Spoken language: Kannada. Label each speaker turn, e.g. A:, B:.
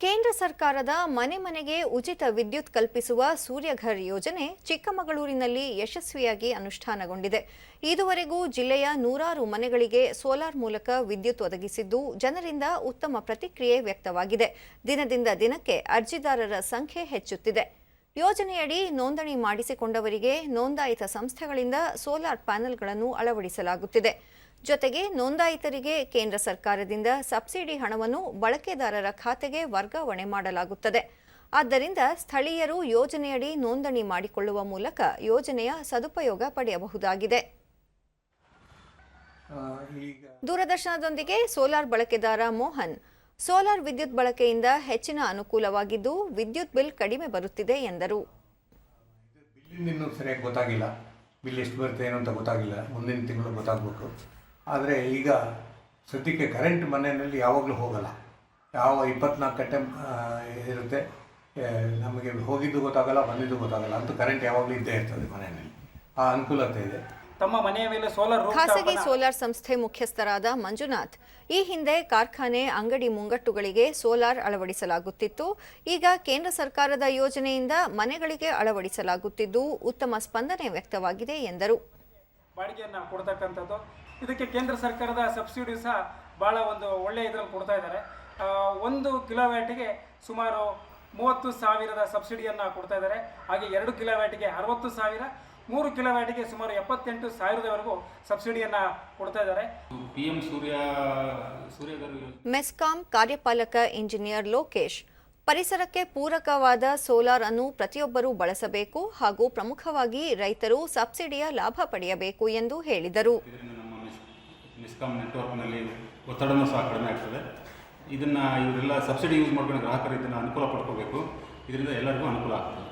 A: ಕೇಂದ್ರ ಸರ್ಕಾರದ ಮನೆ ಮನೆಗೆ ಉಚಿತ ವಿದ್ಯುತ್ ಕಲ್ಪಿಸುವ ಸೂರ್ಯಘರ್ ಯೋಜನೆ ಚಿಕ್ಕಮಗಳೂರಿನಲ್ಲಿ ಯಶಸ್ವಿಯಾಗಿ ಅನುಷ್ಠಾನಗೊಂಡಿದೆ. ಇದುವರೆಗೂ ಜಿಲ್ಲೆಯ ನೂರಾರು ಮನೆಗಳಿಗೆ ಸೋಲಾರ್ ಮೂಲಕ ವಿದ್ಯುತ್ ಒದಗಿಸಿದ್ದು ಜನರಿಂದ ಉತ್ತಮ ಪ್ರತಿಕ್ರಿಯೆ ವ್ಯಕ್ತವಾಗಿದೆ. ದಿನದಿಂದ ದಿನಕ್ಕೆ ಅರ್ಜಿದಾರರ ಸಂಖ್ಯೆ ಹೆಚ್ಚುತ್ತಿದೆ. ಯೋಜನೆಯಡಿ ನೋಂದಣಿ ಮಾಡಿಸಿಕೊಂಡವರಿಗೆ ನೋಂದಾಯಿತ ಸಂಸ್ಥೆಗಳಿಂದ ಸೋಲಾರ್ ಪ್ಯಾನೆಲ್ಗಳನ್ನು ಅಳವಡಿಸಲಾಗುತ್ತಿದೆ. ಜೊತೆಗೆ ನೋಂದಾಯಿತರಿಗೆ ಕೇಂದ್ರ ಸರ್ಕಾರದಿಂದ ಸಬ್ಸಿಡಿ ಹಣವನ್ನು ಬಳಕೆದಾರರ ಖಾತೆಗೆ ವರ್ಗಾವಣೆ ಮಾಡಲಾಗುತ್ತದೆ. ಆದ್ದರಿಂದ ಸ್ಥಳೀಯರು ಯೋಜನೆಯಡಿ ನೋಂದಣಿ ಮಾಡಿಕೊಳ್ಳುವ ಮೂಲಕ ಯೋಜನೆಯ ಸದುಪಯೋಗ ಪಡೆಯಬಹುದಾಗಿದೆ. ದೂರದರ್ಶನದೊಂದಿಗೆ ಸೋಲಾರ್ ಬಳಕೆದಾರ ಮೋಹನ್ ಸೋಲಾರ್ ವಿದ್ಯುತ್ ಬಳಕೆಯಿಂದ ಹೆಚ್ಚಿನ ಅನುಕೂಲವಾಗಿದ್ದು ವಿದ್ಯುತ್ ಬಿಲ್ ಕಡಿಮೆ ಬರುತ್ತಿದೆ ಎಂದರು.
B: ಸರಿಯಾಗಿ ಗೊತ್ತಾಗಿಲ್ಲ. ಬಿಲ್ ಎಷ್ಟು ಬರುತ್ತೆ ಏನು ಅಂತ ಗೊತ್ತಾಗಿಲ್ಲ. ಮುಂದಿನ ತಿಂಗಳು ಗೊತ್ತಾಗಬೇಕು. ಆದರೆ ಈಗ ಸದ್ಯಕ್ಕೆ ಕರೆಂಟ್ ಮನೆಯಲ್ಲಿ ಯಾವಾಗಲೂ ಹೋಗಲ್ಲ. ಯಾವ ಇಪ್ಪತ್ನಾಲ್ಕು ಗಂಟೆ ಇರುತ್ತೆ. ನಮಗೆ ಹೋಗಿದ್ದು ಗೊತ್ತಾಗಲ್ಲ, ಬಂದಿದ್ದು ಗೊತ್ತಾಗಲ್ಲ. ಅಂತೂ ಕರೆಂಟ್ ಯಾವಾಗಲೂ ಇದ್ದೇ ಇರ್ತದೆ ಮನೆಯಲ್ಲಿ. ಆ ಅನುಕೂಲತೆ ಇದೆ.
C: ತಮ್ಮ ಮನೆಯ ಮೇಲೆ ಸೋಲಾರ್
A: ಖಾಸಗಿ ಸೋಲಾರ್ ಸಂಸ್ಥೆ ಮುಖ್ಯಸ್ಥರಾದ ಮಂಜುನಾಥ್. ಈ ಹಿಂದೆ ಕಾರ್ಖಾನೆ ಅಂಗಡಿ ಮುಂಗಟ್ಟುಗಳಿಗೆ ಸೋಲಾರ್ ಅಳವಡಿಸಲಾಗುತ್ತಿತ್ತು. ಈಗ ಕೇಂದ್ರ ಸರ್ಕಾರದ ಯೋಜನೆಯಿಂದ ಮನೆಗಳಿಗೆ ಅಳವಡಿಸಲಾಗುತ್ತಿದ್ದು ಉತ್ತಮ ಸ್ಪಂದನೆ ವ್ಯಕ್ತವಾಗಿದೆ ಎಂದರು.
C: ಬಾಡಿಗೆಯನ್ನ ಕೊಡ್ತಕ್ಕಂಥದ್ದು. ಇದಕ್ಕೆ ಕೇಂದ್ರ ಸರ್ಕಾರದ ಸಬ್ಸಿಡಿ ಸಹ ಬಹಳ ಒಂದು ಒಳ್ಳೆ ಇದರಲ್ಲಿ ಕೊಡ್ತಾ ಇದ್ದಾರೆ. ಒಂದು ಕಿಲೋವ್ಯಾಟಿಗೆ ಸುಮಾರು ಮೂವತ್ತು ಸಾವಿರದ ಸಬ್ಸಿಡಿಯನ್ನು ಕೊಡ್ತಾ ಇದ್ದಾರೆ. ಹಾಗೆ ಎರಡು ಕಿಲೋವ್ಯಾಟಿಗೆ ಅರವತ್ತು ಸಾವಿರ ಮೂರು ಕಿಲೋವ್ಯಾಟ್ಗೆ ಸುಮಾರು ಎಪ್ಪತ್ತೆಂಟು ಸಾವಿರದವರೆಗೂ ಸಬ್ಸಿಡಿಯನ್ನು ಕೊಡ್ತಾ ಇದ್ದಾರೆ.
D: ಪಿ ಎಂ ಸೂರ್ಯ ಸೂರ್ಯಗರ್
A: ಮೆಸ್ಕಾಂ ಕಾರ್ಯಪಾಲಕ ಇಂಜಿನಿಯರ್ ಲೋಕೇಶ್ ಪರಿಸರಕ್ಕೆ ಪೂರಕವಾದ ಸೋಲಾರ್ ಅನ್ನು ಪ್ರತಿಯೊಬ್ಬರೂ ಬಳಸಬೇಕು ಹಾಗೂ ಪ್ರಮುಖವಾಗಿ ರೈತರು ಸಬ್ಸಿಡಿಯ ಲಾಭ ಪಡೆಯಬೇಕು ಎಂದು ಹೇಳಿದರು.
D: ನೆಟ್ವರ್ಕ್ನಲ್ಲಿ ಒತ್ತಡನೂ ಸಹ ಕಡಿಮೆ ಆಗ್ತದೆ. ಇದನ್ನು ಇವರೆಲ್ಲ ಸಬ್ಸಿಡಿ ಯೂಸ್ ಮಾಡ್ಕೊಂಡು ಗ್ರಾಹಕರು ಇದನ್ನು ಅನುಕೂಲ ಪಡ್ಕೋಬೇಕು. ಇದರಿಂದ ಎಲ್ಲರಿಗೂ ಅನುಕೂಲ ಆಗ್ತದೆ.